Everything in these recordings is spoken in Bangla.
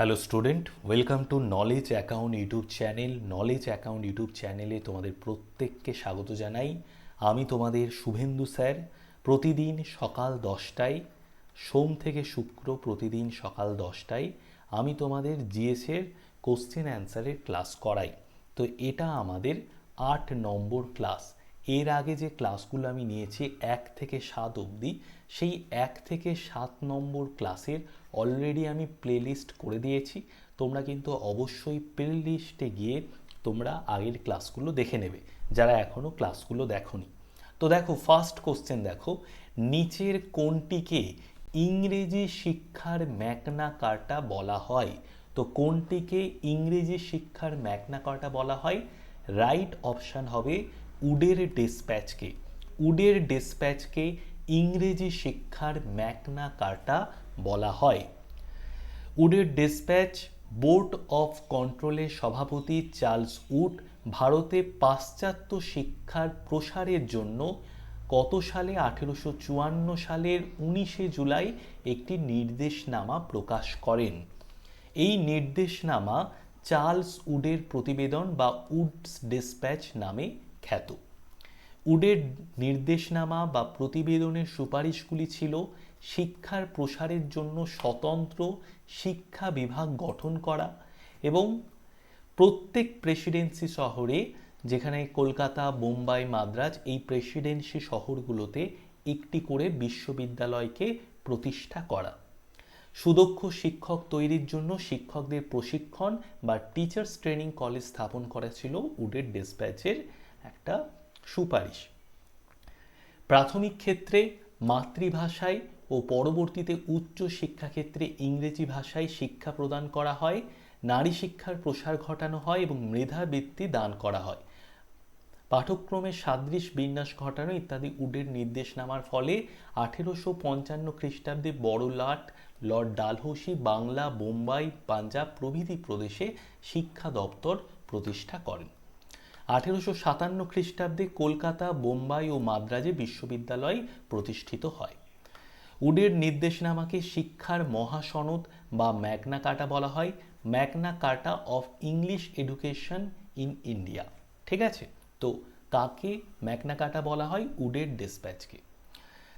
Hello student welcome to knowledge account YouTube channel knowledge account YouTube চ্যানেলে তোমাদের প্রত্যেককে স্বাগত জানাই। আমি তোমাদের শুভেন্দু স্যার। প্রতিদিন সকাল দশটায়, সোম থেকে শুক্র প্রতিদিন সকাল দশটায় আমি তোমাদের জিএসের কোশ্চেন অ্যান্সারের ক্লাস করাই। তো এটা আমাদের আট নম্বর ক্লাস এর আগে যে ক্লাসগুলো আমি নিয়েছি এক থেকে সাত অবধি, সেই এক থেকে সাত নম্বর ক্লাসের অলরেডি আমি প্লেলিস্ট করে দিয়েছি। তোমরা কিন্তু অবশ্যই প্লেলিস্টে গিয়ে তোমরা আগের ক্লাসগুলো দেখে নেবে, যারা এখনও ক্লাসগুলো দেখোনি। তো দেখো ফার্স্ট কোশ্চেন দেখো, নিচের কোনটিকে ইংরেজি শিক্ষার ম্যাকনা কার্টা বলা হয়? তো কোনটিকে ইংরেজি শিক্ষার ম্যাকনা কার্টা বলা হয়? রাইট অপশান হবে উডের ডিসপ্যাচকে উডের ডিসপ্যাচকে ইংরেজি শিক্ষার ম্যাকনা কার্টা বলা হয়। উডের ডিসপ্যাচ বোর্ড অফ কন্ট্রোলের সভাপতি চার্লস উড ভারতে পাশ্চাত্য শিক্ষার প্রসারের জন্য কত সালে? আঠেরোশো চুয়ান্ন সালের উনিশে জুলাই একটি নির্দেশনামা প্রকাশ করেন। এই নির্দেশনামা চার্লস উডের প্রতিবেদন বা উডস ডিসপ্যাচ নামে খ্যাত। উডের নির্দেশনামা বা প্রতিবেদনের সুপারিশগুলি ছিল শিক্ষার প্রসারের জন্য স্বতন্ত্র শিক্ষা বিভাগ গঠন করা এবং প্রত্যেক প্রেসিডেন্সি শহরে, যেখানে কলকাতা বোম্বাই মাদ্রাজ, এই প্রেসিডেন্সি শহরগুলোতে একটি করে বিশ্ববিদ্যালয়কে প্রতিষ্ঠা করা। সুদক্ষ শিক্ষক তৈরির জন্য শিক্ষকদের প্রশিক্ষণ বা টিচার্স ট্রেনিং কলেজ স্থাপন করা ছিল উডের ডিসপ্যাচের একটা সুপারিশ। প্রাথমিক ক্ষেত্রে মাতৃভাষায় ও পরবর্তীতে উচ্চ শিক্ষাক্ষেত্রে ইংরেজি ভাষায় শিক্ষা প্রদান করা হয়, নারী শিক্ষার প্রসার ঘটানো হয় এবং মেধাবৃত্তি দান করা হয়। পাঠক্রমে সাদৃশ বিন্যাস ঘটানো ইত্যাদি উডের নির্দেশনামার ফলে আঠেরোশো পঞ্চান্ন খ্রিস্টাব্দে বড়লাট, লর্ড ডালহৌসি, বাংলা, বোম্বাই, পাঞ্জাব প্রভৃতি প্রদেশে শিক্ষা দপ্তর প্রতিষ্ঠা করেন। আঠেরোশো সাতান্ন খ্রিস্টাব্দে কলকাতা, বোম্বাই ও মাদ্রাজে বিশ্ববিদ্যালয় প্রতিষ্ঠিত হয়। উডের নির্দেশনামাকে শিক্ষার মহাসনদ বা ম্যাগনা কাটা বলা হয়। Magna Carta of English education in India. ঠিক আছে? তো কাকে ম্যাগনা কাটা বলা হয়? উডের ডিসপ্যাচকে।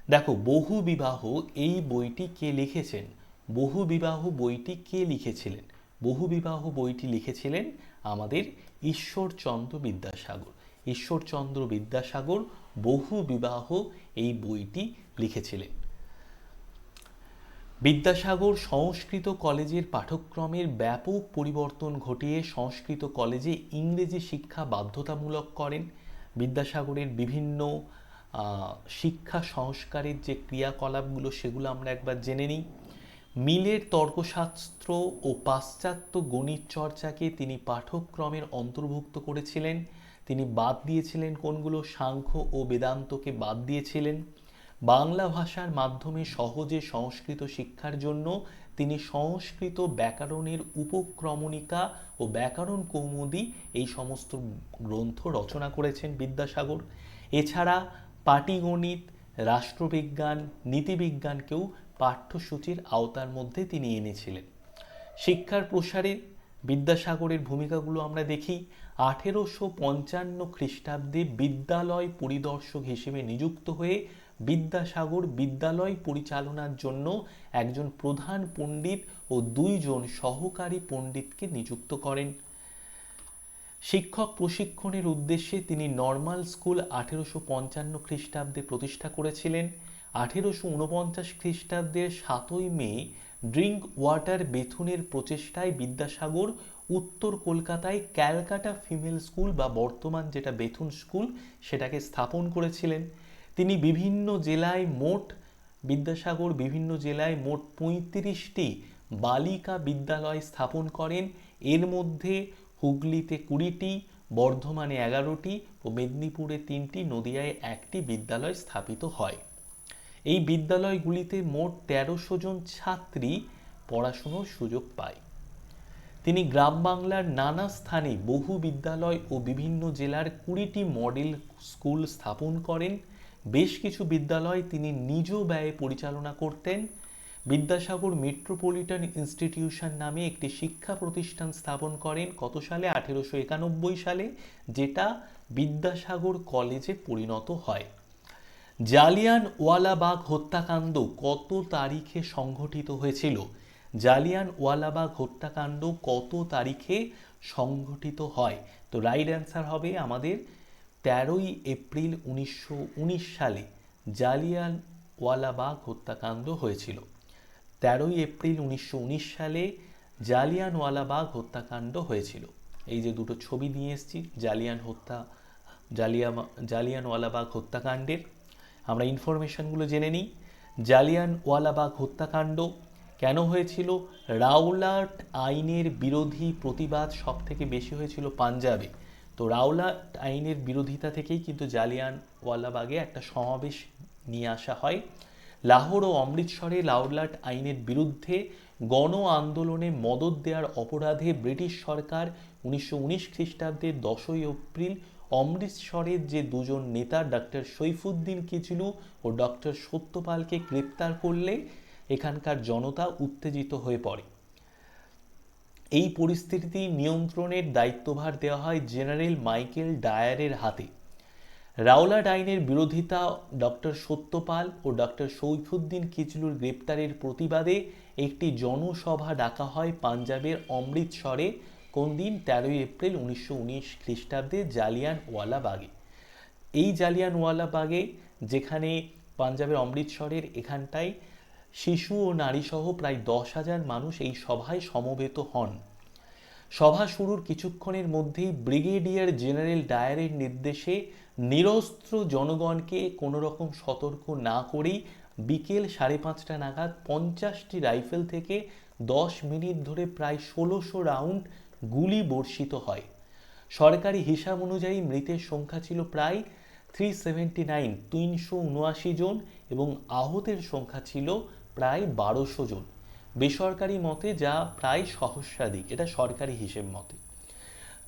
দেখো, বহু বিবাহ এই বইটি কে লিখেছেন? বহু বিবাহ বইটি কে লিখেছিলেন? বহু বিবাহ বইটি লিখেছিলেন আমাদের ঈশ্বরচন্দ্র বিদ্যাসাগর ঈশ্বরচন্দ্র বিদ্যাসাগর বহু বিবাহ এই বইটি লিখেছিলেন। বিদ্যাসাগর সংস্কৃত কলেজের পাঠ্যক্রমের ব্যাপক পরিবর্তন ঘটিয়ে সংস্কৃত কলেজে ইংরেজি শিক্ষা বাধ্যতামূলক করেন। বিদ্যাসাগরের বিভিন্ন শিক্ষা সংস্কারের যে ক্রিয়াকলাপগুলো সেগুলো আমরা একবার জেনে নিই। মিলের তর্কশাস্ত্র ও পাশ্চাত্য গণিত চর্চাকে তিনি পাঠ্যক্রমের অন্তর্ভুক্ত করেছিলেন। তিনি বাদ দিয়েছিলেন কোনগুলো সাংখ্য ও বেদান্তকে বাদ দিয়েছিলেন। বাংলা ভাষার মাধ্যমে সহজে সংস্কৃত শিক্ষার জন্য তিনি সংস্কৃত ব্যাকরণের উপক্রমণিকা ও ব্যাকরণ কৌমুদি এই সমস্ত গ্রন্থ রচনা করেছেন বিদ্যাসাগর। এছাড়া পাটিগণিত, রাষ্ট্রবিজ্ঞান, নীতিবিজ্ঞানকেও পাঠ্যসূচির আওতার মধ্যে তিনি এনেছিলেন। শিক্ষার প্রসারে বিদ্যাসাগরের ভূমিকাগুলো আমরা দেখি। আঠেরোশো পঞ্চান্ন খ্রিস্টাব্দে বিদ্যালয় পরিদর্শক হিসেবে নিযুক্ত হয়ে বিদ্যাসাগর বিদ্যালয় পরিচালনার জন্য একজন প্রধান পণ্ডিত ও দুইজন সহকারী পণ্ডিতকে নিযুক্ত করেন। শিক্ষক প্রশিক্ষণের উদ্দেশ্যে তিনি নর্মাল স্কুল আঠেরোশো পঞ্চান্ন খ্রিস্টাব্দে প্রতিষ্ঠা করেছিলেন। আঠেরোশো উনপঞ্চাশ খ্রিস্টাব্দের সাতই মে ড্রিঙ্ক ওয়াটার বেথুনের প্রচেষ্টায় বিদ্যাসাগর উত্তর কলকাতায় ক্যালকাটা ফিমেল স্কুল বা বর্তমান যেটা বেথুন স্কুল সেটাকে স্থাপন করেছিলেন। তিনি বিভিন্ন জেলায় মোট, বিদ্যাসাগর বিভিন্ন জেলায় মোট পঁয়ত্রিশটি বালিকা বিদ্যালয় স্থাপন করেন। এর মধ্যে হুগলিতে কুড়িটি, বর্ধমানে এগারোটি ও মেদিনীপুরে তিনটি, নদিয়ায় একটি বিদ্যালয় স্থাপিত হয়। এই বিদ্যালয়গুলিতে মোট তেরোশো জন ছাত্রী পড়াশুনোর সুযোগ পায়। তিনি গ্রাম বাংলার নানা স্থানে বহু বিদ্যালয় ও বিভিন্ন জেলার কুড়িটি মডেল স্কুল স্থাপন করেন। বেশ কিছু বিদ্যালয় তিনি নিজ ব্যয়ে পরিচালনা করতেন। বিদ্যাসাগর মেট্রোপলিটন ইনস্টিটিউশন নামে একটি শিক্ষা প্রতিষ্ঠান স্থাপন করেন কত সালে? আঠেরোশো একানব্বই সালে, যেটা বিদ্যাসাগর কলেজে পরিণত হয়। জালিয়ান ওয়ালাবাগ হত্যাকাণ্ড কত তারিখে সংঘটিত হয়েছিল? জালিয়ান ওয়ালাবাগ হত্যাকাণ্ড কত তারিখে সংঘটিত হয়? তো রাইট অ্যান্সার হবে আমাদের তেরোই এপ্রিল উনিশশো উনিশ সালে জালিয়ান ওয়ালাবাগ হত্যাকাণ্ড হয়েছিল। তেরোই এপ্রিল উনিশশো উনিশ সালে জালিয়ানওয়ালাবাগ হত্যাকাণ্ড হয়েছিল। এই যে দুটো ছবি নিয়ে এসেছি, জালিয়ান হত্যা জালিয়া জালিয়ানওয়ালাবাগ হত্যাকাণ্ডের। আমরা ইনফরমেশনগুলো জেনে নিই। জালিয়ানওয়ালাবাগ হত্যাকাণ্ড, কেন হয়েছিল? রাওলাট আইনের বিরোধী প্রতিবাদ সব থেকে বেশি হয়েছিল পাঞ্জাবে। তো রাওলাট আইনের বিরোধিতা থেকেই কিন্তু জালিয়ানওয়ালাবাগে একটা সমাবেশ নিয়ে আসা হয়। লাহোর ও অমৃতসরে লাউলাট আইনের বিরুদ্ধে গণ আন্দোলনে মদত দেওয়ার অপরাধে ব্রিটিশ সরকার উনিশশো উনিশ খ্রিস্টাব্দের দশই এপ্রিল অমৃতসরের যে দুজন নেতা ডক্টর সৈফুদ্দিন কিচলু ও ডক্টর সত্যপালকে গ্রেপ্তার করলে এখানকার জনতা উত্তেজিত হয়ে পড়ে। এই পরিস্থিতি নিয়ন্ত্রণের দায়িত্বভার দেওয়া হয় জেনারেল মাইকেল ডায়ারের হাতে। রাওলাট আইনের বিরোধিতা ডক্টর সত্যপাল ও ডক্টর সৈফুদ্দিন কিচলুর গ্রেপ্তারের প্রতিবাদে একটি জনসভা ডাকা হয় পাঞ্জাবের অমৃতসরে। কোন দিন তেরোই এপ্রিল উনিশশো উনিশ খ্রিস্টাব্দে জালিয়ানওয়ালাবাগে এই জালিয়ানওয়ালাবাগে যেখানে পাঞ্জাবের অমৃতসরের এখানটায় শিশু ও নারীসহ প্রায় দশ হাজার মানুষ এই সভায় সমবেত হন। সভা শুরুর কিছুক্ষণের মধ্যেই ব্রিগেডিয়ার জেনারেল ডায়ারের নির্দেশে নিরস্ত্র জনগণকে কোনো রকম সতর্ক না করেই বিকেল সাড়ে পাঁচটা নাগাদ পঞ্চাশটি রাইফেল থেকে দশ মিনিট ধরে প্রায় ষোলোশো রাউন্ড গুলি বর্ষিত হয়। সরকারি হিসাব অনুযায়ী মৃতের সংখ্যা ছিল প্রায় থ্রি সেভেন্টি নাইন তিনশো উনআশি জন এবং আহতের সংখ্যা ছিল প্রায় বারোশো জন। বেসরকারি মতে যা প্রায় সহস্রাধিক, এটা সরকারি হিসেব মতে।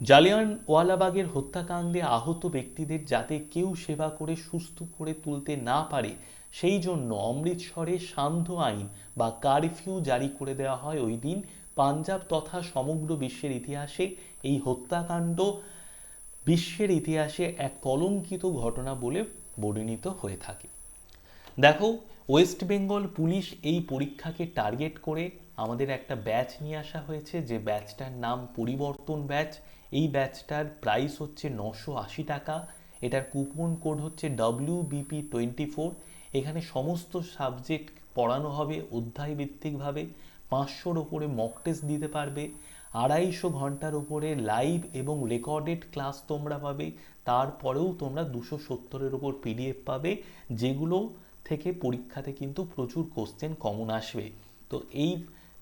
জালিয়ানওয়ালাবাগের হত্যাকাণ্ডে আহত ব্যক্তিদের যাতে কেউ সেবা করে, সুস্থ করে তুলতে না পারে, সেই জন্য অমৃতসরে সান্ধ্য আইন বা কারফিউ জারি করে দেওয়া হয়। ওই দিন পাঞ্জাব তথা সমগ্র বিশ্বের ইতিহাসে এই হত্যাকাণ্ড বিশ্বের ইতিহাসে এক কলঙ্কিত ঘটনা বলে বর্ণিত হয়ে থাকে। দেখো, ওয়েস্ট বেঙ্গল পুলিশ এই পরীক্ষাকে টার্গেট করে আমাদের একটা ব্যাচ নিয়ে আসা হয়েছে। যে ব্যাচটার নাম পরিবর্তন ব্যাচ। এই ব্যাচটার প্রাইস হচ্ছে নশো আশি টাকা। এটার কুপন কোড হচ্ছে ডব্লিউ বিপি টোয়েন্টি ফোর। এখানে সমস্ত সাবজেক্ট পড়ানো হবে অধ্যায় ভিত্তিকভাবে পাঁচশোর ওপরে মক টেস্ট দিতে পারবে। আড়াইশো ঘণ্টার উপরে লাইভ এবং রেকর্ডেড ক্লাস তোমরা পাবে। তারপরেও তোমরা দুশো সত্তরের ওপর পিডিএফ পাবে, যেগুলো থেকে পরীক্ষাতে কিন্তু প্রচুর কোশ্চেন কমন আসবে। তো এই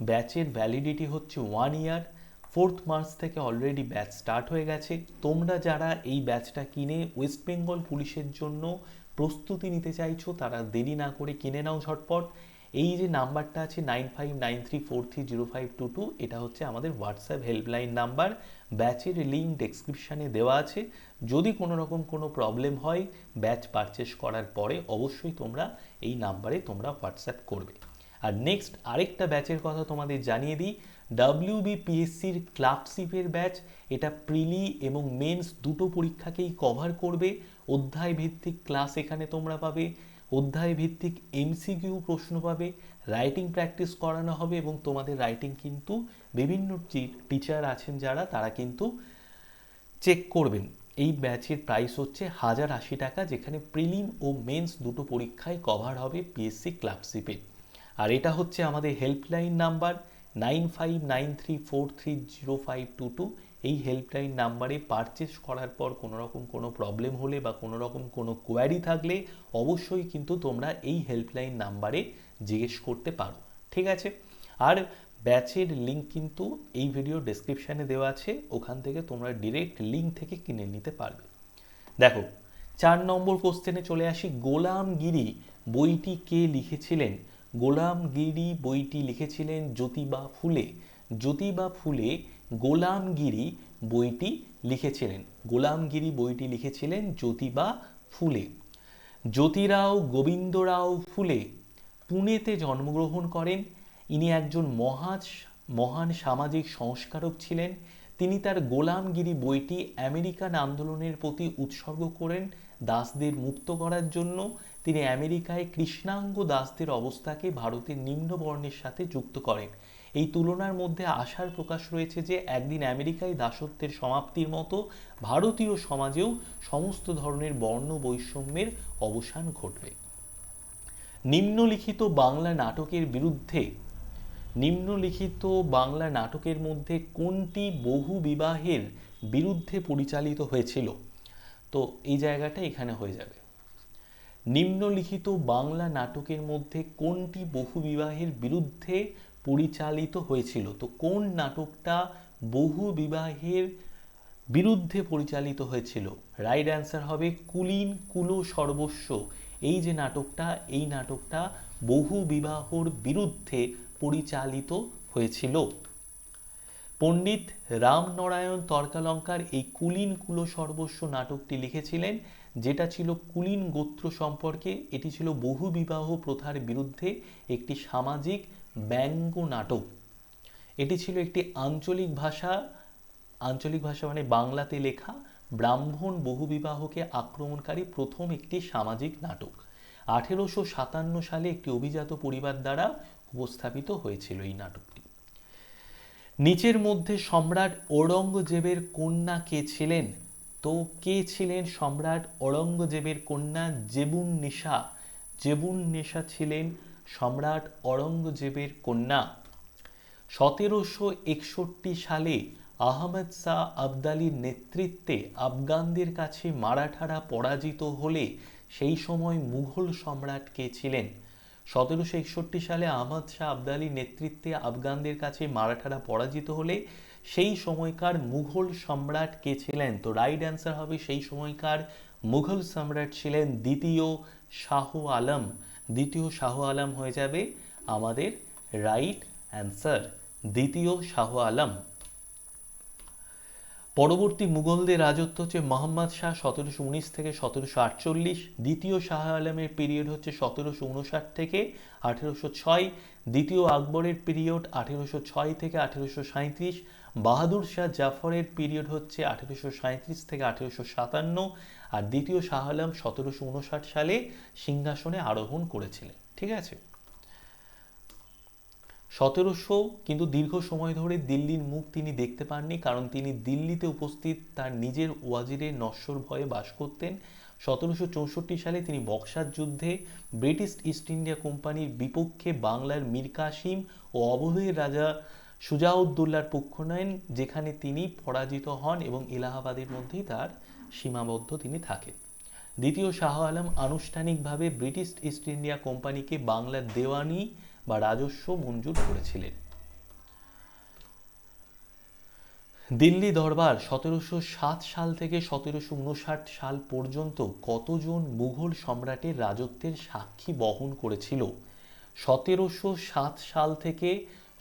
ব্যাচের ভ্যালিডিটি হচ্ছে ওয়ান ইয়ার ফোর্থ মার্চ থেকে অলরেডি ব্যাচ স্টার্ট হয়ে গেছে। তোমরা যারা এই ব্যাচটা কিনে ওয়েস্ট বেঙ্গল পুলিশের জন্য প্রস্তুতি নিতে চাইছো, তারা দেরি না করে কিনে নাও ঝটপট। এই যে নাম্বারটা আছে nine five nine three four three zero five two two, এটা হচ্ছে আমাদের হোয়াটসঅ্যাপ হেল্পলাইন নাম্বার। ব্যাচের লিঙ্ক ডেসক্রিপশানে দেওয়া আছে। যদি কোনো রকম কোনো প্রবলেম হয় ব্যাচ পারচেস করার পরে অবশ্যই তোমরা এই নাম্বারে তোমরা হোয়াটসঅ্যাপ করবে। আর নেক্সট আরেকটা ব্যাচের কথা তোমাদের জানিয়ে দিই। ডাব্লিউবিপিএসসির ক্লার্কশিপের ব্যাচ, এটা প্রিলি এবং মেন্স দুটো পরীক্ষাকেই কভার করবে। অধ্যায় ভিত্তিক ক্লাস এখানে তোমরা পাবে। অধ্যায় ভিত্তিক এমসিকিউ প্রশ্ন পাবে, রাইটিং প্র্যাকটিস করানো হবে এবং তোমাদের রাইটিং কিন্তু বিভিন্ন টিচার আছেন যারা, তারা কিন্তু চেক করবেন। এই ব্যাচের প্রাইস হচ্ছে হাজার আশি টাকা, যেখানে প্রিলিম ও মেন্স দুটো পরীক্ষায় কভার হবে পিএসসি ক্লাবশিপে আর এটা হচ্ছে আমাদের helpline number nine five nine three four three zero five two two এই হেল্পলাইন নাম্বারে পারচেস করার পর কোনো রকম কোনো প্রবলেম হলে বা কোনো রকম কোনো কোয়ারি থাকলে অবশ্যই কিন্তু তোমরা এই হেল্পলাইন নাম্বারে জিজ্ঞেস করতে পারো। ঠিক আছে? আর ব্যাচের লিঙ্ক কিন্তু এই ভিডিও ডেসক্রিপশানে দেওয়া আছে। ওখান থেকে তোমরা ডিরেক্ট লিঙ্ক থেকে কিনে নিতে পারবে। দেখো, চার নম্বর কোশ্চেনে চলে আসি। গোলামগিরি বইটি কে লিখেছিলেন? গোলামগিরি বইটি লিখেছিলেন জ্যোতিবা ফুলে। জ্যোতিবা ফুলে গোলামগিরি বইটি লিখেছিলেন। গোলামগিরি বইটি লিখেছিলেন জ্যোতিবা ফুলে। জ্যোতিরাও, গোবিন্দরাও ফুলে পুনেতে জন্মগ্রহণ করেন। ইনি একজন মহাজ মহান সামাজিক সংস্কারক ছিলেন। তিনি তার গোলামগিরি বইটি আমেরিকান আন্দোলনের প্রতি উৎসর্গ করেন, দাসদের মুক্ত করার জন্য। তিনি আমেরিকায় কৃষ্ণাঙ্গ দাসদের অবস্থাকে ভারতের নিম্ন বর্ণের সাথে যুক্ত করেন। এই তুলনার মধ্যে আশার প্রকাশ রয়েছে যে একদিন আমেরিকায় দাসত্বের সমাপ্তির মতো ভারতীয় সমাজেও সমস্ত ধরনের বর্ণ বৈষম্যের অবসান ঘটবে। নিম্নলিখিত বাংলা নাটকের বিরুদ্ধে নিম্নলিখিত বাংলা নাটকের মধ্যে কোনটি বহু বিবাহের বিরুদ্ধে পরিচালিত হয়েছিল? তো এই জায়গাটা এখানে হয়ে যাবে। নিম্নলিখিত বাংলা নাটকের মধ্যে কোনটি বহু বিবাহের বিরুদ্ধে পরিচালিত হয়েছিল। তো কোন নাটকটা বহু বিবাহের বিরুদ্ধে পরিচালিত হয়েছিল? রাইট অ্যান্সার হবে কুলীন কুলো সর্বস্ব। এই যে নাটকটা, এই নাটকটা বহু বিবাহর বিরুদ্ধে পরিচালিত হয়েছিল। পণ্ডিত রামনারায়ণ তর্কালঙ্কার এই কুলীন কুলো সর্বস্ব নাটকটি লিখেছিলেন, যেটা ছিল কুলীন গোত্র সম্পর্কে। এটি ছিল বহু বিবাহ প্রথার বিরুদ্ধে একটি সামাজিক ব্যঙ্গ নাটক। এটি ছিল একটি আঞ্চলিক ভাষা আঞ্চলিক ভাষা মানে বাংলাতে লেখা ব্রাহ্মণ বহুবিবাহকে আক্রমণকারী প্রথম একটি সামাজিক নাটক। আঠেরোশো সাতান্ন সালে একটি অভিজাত পরিবার দ্বারা উপস্থাপিত হয়েছিল এই নাটকটি। নিচের মধ্যে সম্রাট ঔরঙ্গজেবের কন্যা কে ছিলেন? তো কে ছিলেন সম্রাট ঔরঙ্গজেবের কন্যা? জেবুন নিশা। জেবুন নিশা ছিলেন সম্রাট ঔরঙ্গজেবের কন্যা। সতেরোশো একষট্টি সালে আহমেদ শাহ আবদালির নেতৃত্বে আফগানদের কাছে মারাঠারা পরাজিত হলে সেই সময় মুঘল সম্রাট কে ছিলেন। সতেরোশো একষট্টি সালে আহমদ শাহ আবদালির নেতৃত্বে আফগানদের কাছে মারাঠারা পরাজিত হলে সেই সময়কার মুঘল সম্রাট কে ছিলেন? তো রাইট অ্যান্সার হবে সেই সময়কার মুঘল সম্রাট ছিলেন দ্বিতীয় শাহ আলম। দ্বিতীয় শাহ আলম হয়ে যাবে আমাদের রাইট অ্যান্সার, দ্বিতীয় শাহ আলম। পরবর্তী মুঘলদের রাজত্ব হচ্ছে মোহাম্মদ শাহ সতেরোশো উনিশ থেকে সতেরোশো আটচল্লিশ, দ্বিতীয় শাহ আলমের পিরিয়ড হচ্ছে সতেরোশো উনষাট থেকে আঠেরোশো ছয়, দ্বিতীয় আকবরের পিরিয়ড আঠেরোশো ছয় থেকে আঠেরোশো সাঁত্রিশ বাহাদুর শাহ জাফরের পিরিয়ড হচ্ছে আঠেরোশো সাঁত্রিশ থেকে আঠেরোশো সাতান্ন আর দ্বিতীয় শাহ আলম সতেরোশো উনষাট সালে সিংহাসনে আরোহণ করেছিলেন। ঠিক আছে? সতেরোশো কিন্তু দীর্ঘ সময় ধরে দিল্লির মুখ তিনি দেখতে পাননি কারণ তিনি দিল্লিতে উপস্থিত তার নিজের ওয়াজিরের নশ্বর ভয়ে বাস করতেন। সতেরোশো চৌষট্টি সালে তিনি বক্সার যুদ্ধে ব্রিটিশ ইস্ট ইন্ডিয়া কোম্পানির বিপক্ষে বাংলার মীর কাসিম ও অবধের রাজা সুজাউদ্দৌলার পক্ষ নেন, যেখানে তিনি পরাজিত হন এবং এলাহাবাদের মধ্যেই তার সীমাবদ্ধ তিনি থাকেন। দ্বিতীয় শাহ আলম আনুষ্ঠানিকভাবে ব্রিটিশ ইস্ট ইন্ডিয়া কোম্পানিকে বাংলার দেওয়ানি বা রাজস্ব মঞ্জুর করেছিলেন। দিল্লি দরবার সতেরোশো সাত সাল থেকে সতেরোশো উনষাট সাল পর্যন্ত কতজন মুঘল সম্রাটের রাজত্বের সাক্ষী বহন করেছিল? সতেরোশো সাত সাল থেকে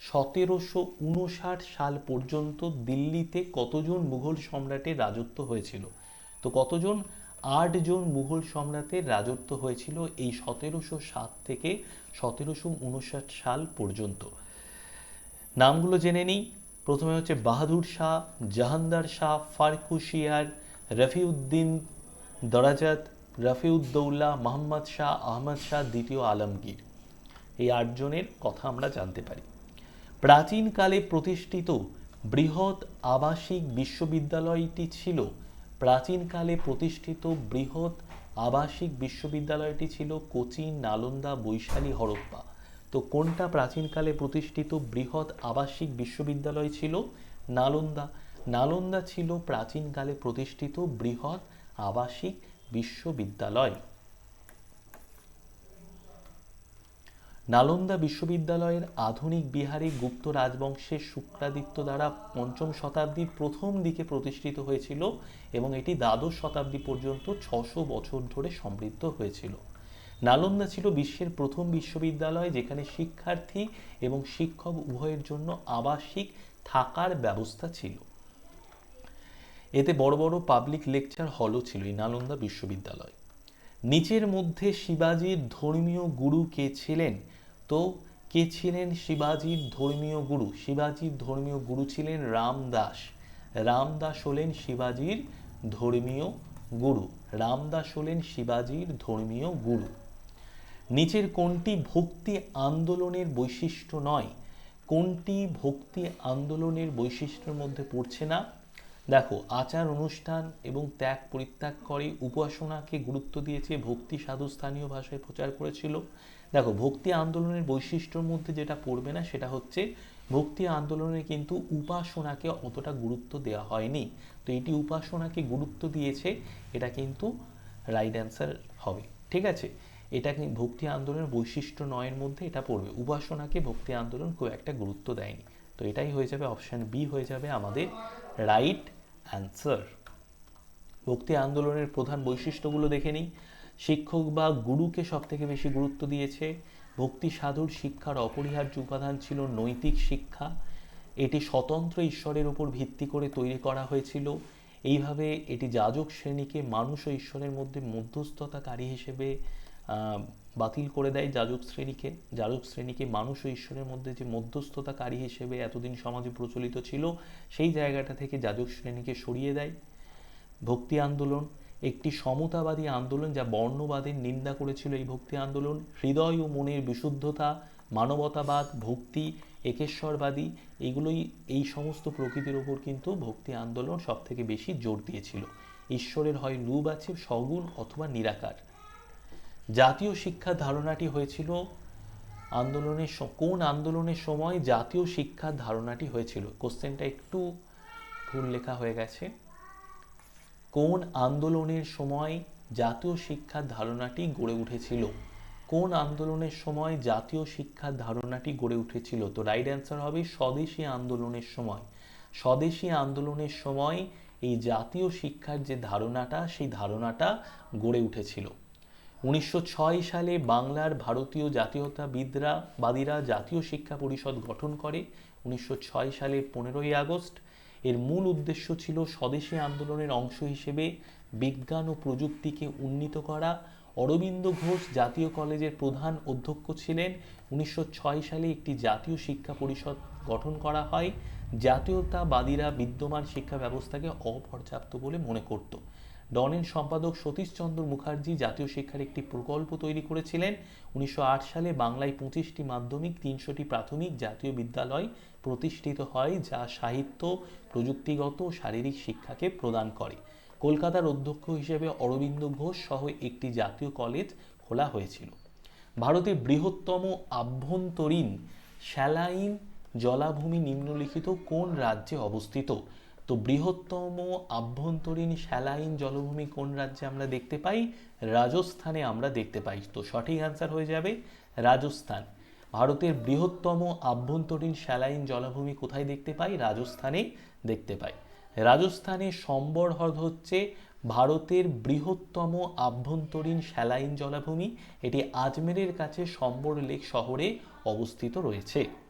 সতেরোশো উনষাট সাল পর্যন্ত দিল্লিতে কতজন মুঘল সম্রাটের রাজত্ব হয়েছিল? তো কতজন? আটজন মুঘল সম্রাটের রাজত্ব হয়েছিল এই সতেরোশো সাত থেকে সতেরোশো উনষাট সাল পর্যন্ত। নামগুলো জেনে নিই। প্রথমে হচ্ছে বাহাদুর শাহ, জাহানদার শাহ ফারকুশিয়ার রফিউদ্দিন, দরাজাত, রফিউদ্দৌলা, মোহাম্মদ শাহ, আহমদ শাহ দ্বিতীয় আলমগীর। এই আটজনের কথা আমরা জানতে পারি। প্রাচীনকালে প্রতিষ্ঠিত বৃহৎ আবাসিক বিশ্ববিদ্যালয়টি ছিল, প্রাচীনকালে প্রতিষ্ঠিত বৃহৎ আবাসিক বিশ্ববিদ্যালয়টি ছিল কোচিন নালন্দা, বৈশালী, হরপ্পা। তো কোনটা প্রাচীনকালে প্রতিষ্ঠিত বৃহৎ আবাসিক বিশ্ববিদ্যালয় ছিল? নালন্দা। নালন্দা ছিল প্রাচীনকালে প্রতিষ্ঠিত বৃহৎ আবাসিক বিশ্ববিদ্যালয়। নালন্দা বিশ্ববিদ্যালয়ের আধুনিক বিহারে গুপ্ত রাজবংশের শুক্রাদিত্য দ্বারা পঞ্চম শতাব্দীর প্রথম দিকে প্রতিষ্ঠিত হয়েছিল এবং এটি দ্বাদশ শতাব্দী পর্যন্ত ছশো বছর ধরে সমৃদ্ধ হয়েছিল। নালন্দা ছিল বিশ্বের প্রথম বিশ্ববিদ্যালয় যেখানে শিক্ষার্থী এবং শিক্ষক উভয়ের জন্য আবাসিক থাকার ব্যবস্থা ছিল। এতে বড় বড় পাবলিক লেকচার হলও ছিল এই নালন্দা বিশ্ববিদ্যালয়। নিচের মধ্যে শিবাজির ধর্মীয় গুরু কে ছিলেন? তো কে ছিলেন শিবাজির ধর্মীয় গুরু? শিবাজির ধর্মীয় গুরু ছিলেন রামদাস। রামদাস হলেন শিবাজির ধর্মীয় গুরু। রামদাস হলেন শিবাজির ধর্মীয় গুরু। নিচের কোনটি ভক্তি আন্দোলনের বৈশিষ্ট্য নয়? কোনটি ভক্তি আন্দোলনের বৈশিষ্ট্যের মধ্যে পড়ছে না? দেখো, আচার অনুষ্ঠান এবং ত্যাগ পরিত্যাগ করে উপাসনাকে গুরুত্ব দিয়েছে ভক্তি সাধু স্থানীয় ভাষায় প্রচার করেছিল। দেখো, ভক্তি আন্দোলনের বৈশিষ্ট্যর মধ্যে যেটা পড়বে না, সেটা হচ্ছে ভক্তি আন্দোলনে কিন্তু উপাসনাকে অতটা গুরুত্ব দেওয়া হয়নি। তো এটি উপাসনাকে গুরুত্ব দিয়েছে, এটা কিন্তু রাইট অ্যান্সার হবে। ঠিক আছে? এটা ভক্তি আন্দোলনের বৈশিষ্ট্য নয়ের মধ্যে এটা পড়বে। উপাসনাকে ভক্তি আন্দোলন খুব একটা গুরুত্ব দেয়নি। তো এটাই হয়ে যাবে অপশান বি হয়ে যাবে আমাদের রাইট অ্যান্সার ভক্তি আন্দোলনের প্রধান বৈশিষ্ট্যগুলো দেখে নিই। শিক্ষক বা গুরুকে সব থেকে বেশি গুরুত্ব দিয়েছে। ভক্তি সাধুর শিক্ষার অপরিহার্য উপাদান ছিল নৈতিক শিক্ষা। এটি স্বতন্ত্র ঈশ্বরের উপর ভিত্তি করে তৈরি করা হয়েছিল। এইভাবে এটি যাজক শ্রেণীকে মানুষ ও ঈশ্বরের মধ্যে মধ্যস্থতাকারী হিসেবে বাতিল করে দেয় যাজক শ্রেণীকে। যাজক শ্রেণীকে মানুষ ও ঈশ্বরের মধ্যে যে মধ্যস্থতাকারী হিসেবে এতদিন সমাজে প্রচলিত ছিল, সেই জায়গাটা থেকে যাজক শ্রেণীকে সরিয়ে দেয়। ভক্তি আন্দোলন, একটি সমতাবাদী আন্দোলন যা বর্ণবাদের নিন্দা করেছিল এই ভক্তি আন্দোলন। হৃদয় ও মনের বিশুদ্ধতা, মানবতাবাদ, ভক্তি, একেশ্বরবাদী, এগুলোই এই সমস্ত প্রকৃতির ওপর কিন্তু ভক্তি আন্দোলন সব থেকে বেশি জোর দিয়েছিল। ঈশ্বরের হয় লুব আছে, সগুণ অথবা নিরাকার। জাতীয় শিক্ষার ধারণাটি হয়েছিল আন্দোলনের কোন আন্দোলনের সময় জাতীয় শিক্ষার ধারণাটি হয়েছিল? কোশ্চেনটা একটু ভুল লেখা হয়ে গেছে। কোন আন্দোলনের সময় জাতীয় শিক্ষার ধারণাটি গড়ে উঠেছিল? কোন আন্দোলনের সময় জাতীয় শিক্ষার ধারণাটি গড়ে উঠেছিল? তো রাইট অ্যান্সার হবে স্বদেশী আন্দোলনের সময়। স্বদেশী আন্দোলনের সময় এই জাতীয় শিক্ষার যে ধারণাটা, সেই ধারণাটা গড়ে উঠেছিল। উনিশশো ছয় সালে বাংলার ভারতীয় জাতীয়তাবিদরা, বাদীরা জাতীয় শিক্ষা পরিষদ গঠন করে উনিশশো সালের পনেরোই আগস্ট। এর মূল উদ্দেশ্য ছিল স্বদেশী আন্দোলনের অংশ হিসেবে বিজ্ঞান ও প্রযুক্তিকে উন্নীত করা। অরবিন্দ ঘোষ জাতীয় কলেজের প্রধান অধ্যক্ষ ছিলেন। উনিশশো ছয় সালে একটি জাতীয় শিক্ষা পরিষদ গঠন করা হয়। জাতীয়তাবাদীরা বিদ্যমান শিক্ষা ব্যবস্থাকে অপর্যাপ্ত বলে মনে করত। ডনের সম্পাদক সতীশচন্দ্র মুখার্জি জাতীয় শিক্ষার একটি প্রকল্প তৈরি করেছিলেন। উনিশশো আট সালে বাংলায় পঁচিশটি মাধ্যমিক, তিনশোটি প্রাথমিক জাতীয় বিদ্যালয় প্রতিষ্ঠিত হয়, যা সাহিত্য, প্রযুক্তিগত, শারীরিক শিক্ষাকে প্রদান করে। কলকাতার অধ্যক্ষ হিসেবে অরবিন্দ ঘোষ সহ একটি জাতীয় কলেজ খোলা হয়েছিল। ভারতের বৃহত্তম আভ্যন্তরীণ স্যালাইন জলাভূমি নিম্নলিখিত কোন রাজ্যে অবস্থিত? তো বৃহত্তম আভ্যন্তরীণ স্যালাইন জলভূমি কোন রাজ্যে আমরা দেখতে পাই? রাজস্থানে আমরা দেখতে পাই। তো সঠিক অ্যান্সার হয়ে যাবে রাজস্থান। ভারতের বৃহত্তম আভ্যন্তরীণ স্যালাইন জলাভূমি কোথায় দেখতে পাই? রাজস্থানে দেখতে পাই। রাজস্থানে সম্বর হ্রদ হচ্ছে ভারতের বৃহত্তম আভ্যন্তরীণ স্যালাইন জলাভূমি। এটি আজমেরের কাছে সম্বর লেক শহরে অবস্থিত রয়েছে।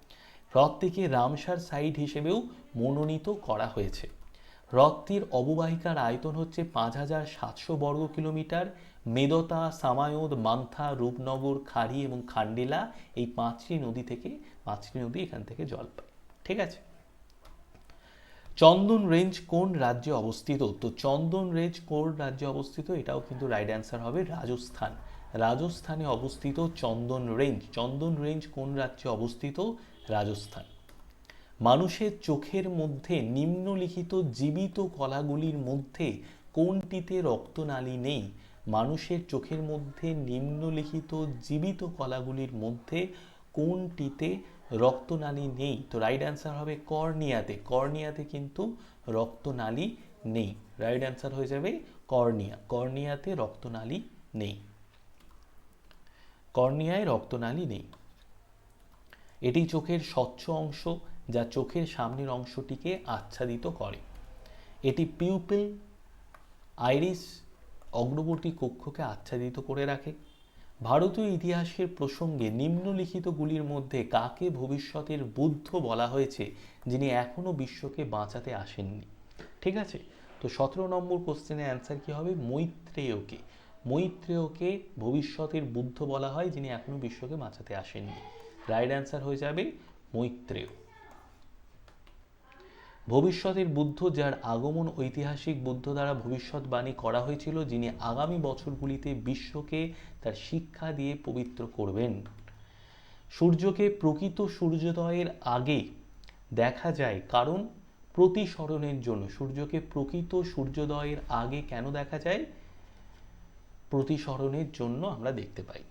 হ্রদটিকে রামসার সাইট হিসেবেও মনোনীত করা হয়েছে। হ্রদটির অববাহিকার আয়তন হচ্ছে পাঁচ হাজার সাতশো বর্গ কিলোমিটার। মেদতা, সামায়দ, মান্থা, রূপনগর, খাড়ি এবং খান্ডেলা এই পাঁচটি নদী থেকে পাঁচটি নদী এখান থেকে জল পায়। ঠিক আছে? চন্দন রেঞ্জ কোন রাজ্যে অবস্থিত? তো চন্দন রেঞ্জ কোন রাজ্যে অবস্থিত? এটাও কিন্তু রাইট অ্যান্সার হবে রাজস্থান। রাজস্থানে অবস্থিত চন্দন রেঞ্জ। চন্দন রেঞ্জ কোন রাজ্যে অবস্থিত? রাজস্থান। মানুষের চোখের মধ্যে নিম্নলিখিত জীবিত কলাগুলির মধ্যে কোনটিতে রক্তনালী নেই? মানুষের চোখের মধ্যে নিম্নলিখিত জীবিত কলাগুলির মধ্যে কোনটিতে রক্তনালী নেই? তো রাইট অ্যান্সার হবে কর্নিয়াতে। কর্নিয়াতে কিন্তু রক্তনালী নেই। রাইট অ্যান্সার হয়ে যাবে কর্নিয়া। কর্নিয়াতে রক্তনালী নেই। কর্নিয়ায় রক্তনালী নেই। এটি চোখের স্বচ্ছ অংশ যা চোখের সামনের অংশটিকে আচ্ছাদিত করে। এটি পিউপিল আইরিস অগ্রবর্তী কক্ষকে আচ্ছাদিত করে রাখে। ভারতীয় ইতিহাসের প্রসঙ্গে নিম্নলিখিতগুলির মধ্যে কাকে ভবিষ্যতের বুদ্ধ বলা হয়েছে, যিনি এখনও বিশ্বকে বাঁচাতে আসেননি। ঠিক আছে? তো সতেরো নম্বর কোশ্চেনের অ্যান্সার কি হবে? মৈত্রেয়কে। মৈত্রেয়কে ভবিষ্যতের বুদ্ধ বলা হয়, যিনি এখনও বিশ্বকে বাঁচাতে আসেননি। রাইট অ্যান্সার হয়ে যাবে মৈত্রেয়। ভবিষ্যতের বুদ্ধ যার আগমন ঐতিহাসিক বুদ্ধ দ্বারা ভবিষ্যৎবাণী করা হয়েছিল, যিনি আগামী বছরগুলিতে বিশ্বকে তার শিক্ষা দিয়ে পবিত্র করবেন। সূর্যকে প্রকৃত সূর্যোদয়ের আগে দেখা যায়, কারণ প্রতিসরণের জন্য। সূর্যকে প্রকৃত সূর্যোদয়ের আগে কেন দেখা যায়? প্রতিসরণের জন্য আমরা দেখতে পাই।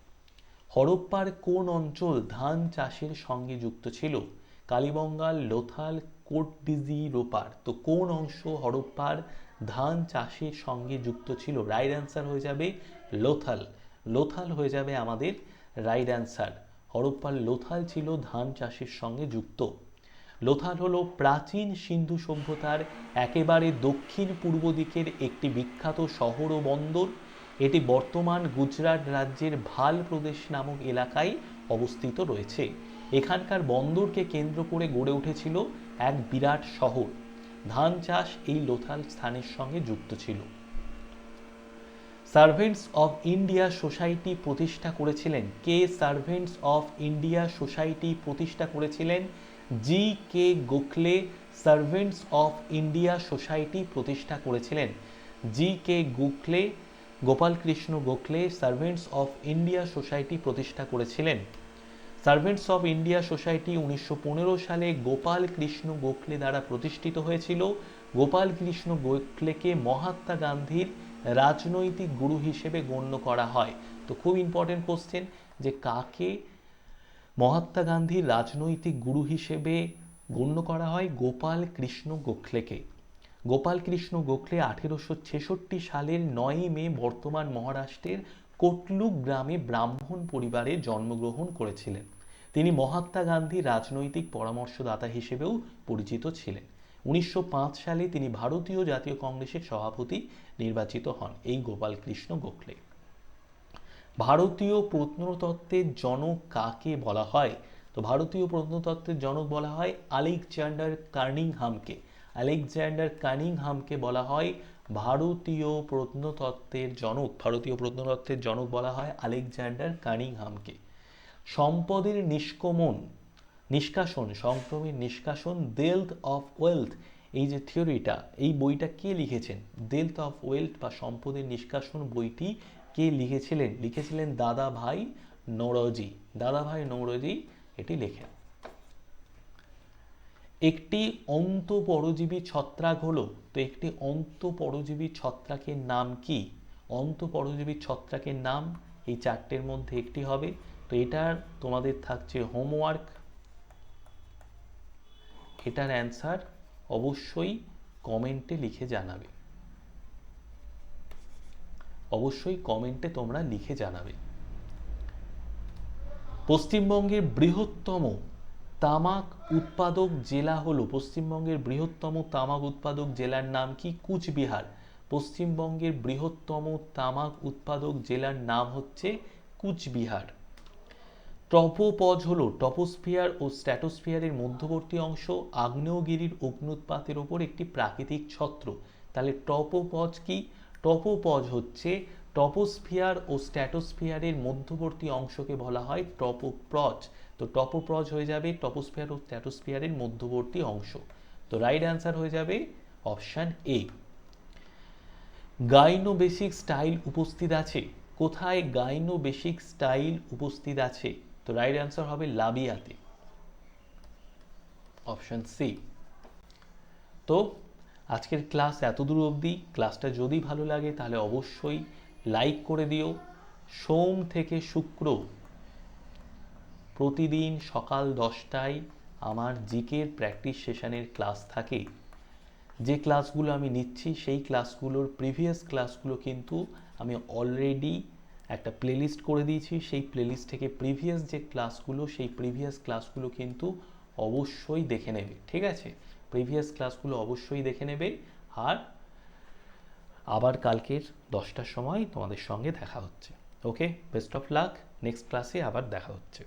হরপ্পার কোন অঞ্চল ধান চাষের সঙ্গে যুক্ত ছিল? কালীবঙ্গাল লোথাল কোটডিজি রোপার। তো কোন অংশ হরপ্পার ধান চাষের সঙ্গে যুক্ত ছিল? রাইট অ্যান্সার হয়ে যাবে লোথাল। লোথাল হয়ে যাবে আমাদের রাইট অ্যান্সার হরপ্পার লোথাল ছিল ধান চাষের সঙ্গে যুক্ত। লোথাল হলো প্রাচীন সিন্ধু সভ্যতার একেবারে দক্ষিণ পূর্ব দিকের একটি বিখ্যাত শহর ও বন্দর। এটি বর্তমান গুজরাট রাজ্যের ভালো প্রদেশ নামক এলাকায় অবস্থিত রয়েছে। এখানকার বন্দরকে কেন্দ্র করে গড়ে উঠেছিল এক বিরাট শহর। ধান চাষ এই লোথাল স্থানের সঙ্গে যুক্ত ছিল। সার্ভেন্টস অফ ইন্ডিয়া সোসাইটি প্রতিষ্ঠা করেছিলেন কে? সার্ভেন্টস অফ ইন্ডিয়া সোসাইটি প্রতিষ্ঠা করেছিলেন G K Gokhale. Servants of India society প্রতিষ্ঠা করেছিলেন G K Gokhale. Gopalkrishna Gokhale servants of India society প্রতিষ্ঠা করেছিলেন। সার্ভেন্টস অফ ইন্ডিয়া সোসাইটি উনিশশো পনেরো সালে গোপাল কৃষ্ণ গোখলে দ্বারা প্রতিষ্ঠিত হয়েছিল। গোপাল কৃষ্ণ গোখলেকে মহাত্মা গান্ধীর রাজনৈতিক গুরু হিসেবে গণ্য করা হয়। তো খুব ইম্পর্টেন্ট কোশ্চেন যে কাকে মহাত্মা গান্ধীর রাজনৈতিক গুরু হিসেবে গণ্য করা হয়? গোপাল কৃষ্ণ গোখলেকে। গোপাল কৃষ্ণ গোখলে আঠেরোশো ছেষট্টি সালের নয়ই মে বর্তমান মহারাষ্ট্রের কোটলুক গ্রামে ব্রাহ্মণ পরিবারে জন্মগ্রহণ করেছিলেন। তিনি মহাত্মা গান্ধীর রাজনৈতিক পরামর্শদাতা হিসেবেও পরিচিত ছিলেন। উনিশশো পাঁচ সালে তিনি ভারতীয় জাতীয় কংগ্রেসের সভাপতি নির্বাচিত হন এই গোপাল কৃষ্ণ গোখলে। ভারতীয় প্রত্নতত্ত্বের জনক কাকে বলা হয়? তো ভারতীয় প্রত্নতত্ত্বের জনক বলা হয় আলেকজান্ডার কার্নিংহামকে। আলেকজান্ডার কানিংহামকে বলা হয় ভারতীয় প্রত্নতত্ত্বের জনক। ভারতীয় প্রত্নতত্ত্বের জনক বলা হয় আলেকজান্ডার কানিংহামকে। সম্পদের নিষ্কমন, নিষ্কাশন সংক্রমের নিষ্কাশন ডেলথ অফ ওয়েলথ, এই যে থিওরিটা, এই বইটা কে লিখেছেন? ডেলথ অফ ওয়েলথ বা সম্পদের নিষ্কাশন বইটি কে লিখেছিলেন? লিখেছিলেন দাদা ভাই নৌরজি। দাদা ভাই নৌরজি এটি লেখেন। একটি অন্ত পরজীবী ছত্রাক হলো, তো একটি অন্ত পরজীবী ছত্রাকের নাম কি? অন্ত পরজীবী ছত্রাকের নাম এই চারটের মধ্যে একটি হবে, তো এটার তোমাদের থাকছে হোমওয়ার্ক এটার অ্যান্সার অবশ্যই কমেন্টে লিখে জানাবে। অবশ্যই কমেন্টে তোমরা লিখে জানাবে। পশ্চিমবঙ্গের বৃহত্তম তামাক উৎপাদক জেলা হলো পশ্চিমবঙ্গের বৃহত্তম তামাক উৎপাদক জেলার নাম কি কুচবিহার? পশ্চিমবঙ্গের বৃহত্তম তামাক উৎপাদক জেলার নাম হচ্ছে কুচবিহার। টপোপজ হলো টপোস্ফিয়ার ও স্ট্র্যাটোস্ফিয়ারের মধ্যবর্তী অংশ। আগ্নেয়গিরির অগ্নুৎপাতের ওপর একটি প্রাকৃতিক ছত্র। তাহলে টপোপজ কি? টপোপজ হচ্ছে টপোস্ফিয়ার ও স্ট্র্যাটোস্ফিয়ারের মধ্যবর্তী অংশকে বলা হয় টপোপ্রজ তো টপোপ্রজ হয়ে যাবে টপোস্ফিয়ার ও স্ট্র্যাটোস্ফিয়ারের মধ্যবর্তী অংশ। তো রাইট অ্যান্সার হয়ে যাবে option A gynae basic style উপস্থিত আছে। কোথায় গাইনো বেসিক স্টাইল উপস্থিত আছে? তো রাইট অ্যান্সার হবে লাবিয়াতে। অপশন সি তো আজকের ক্লাস এত দূর অবধি। ক্লাসটা যদি ভালো লাগে তাহলে অবশ্যই লাইক করে দিও। সোম থেকে শুক্র প্রতিদিন সকাল দশটায় আমার জিকের প্র্যাকটিস সেশনের ক্লাস থাকে। যে ক্লাসগুলো আমি নিচ্ছি, সেই ক্লাসগুলোর প্রিভিয়াস ক্লাসগুলো কিন্তু আমি অলরেডি একটা প্লেলিস্ট করে দিয়েছি। সেই প্লেলিস্ট থেকে প্রিভিয়াস যে ক্লাসগুলো, সেই প্রিভিয়াস ক্লাসগুলো কিন্তু অবশ্যই দেখে নেবে, ঠিক আছে? প্রিভিয়াস ক্লাসগুলো অবশ্যই দেখে নেবে। আর আবার কালকের দশটার সময় তোমাদের সঙ্গে দেখা হচ্ছে okay best of luck next ক্লাসে আবার দেখা হচ্ছে।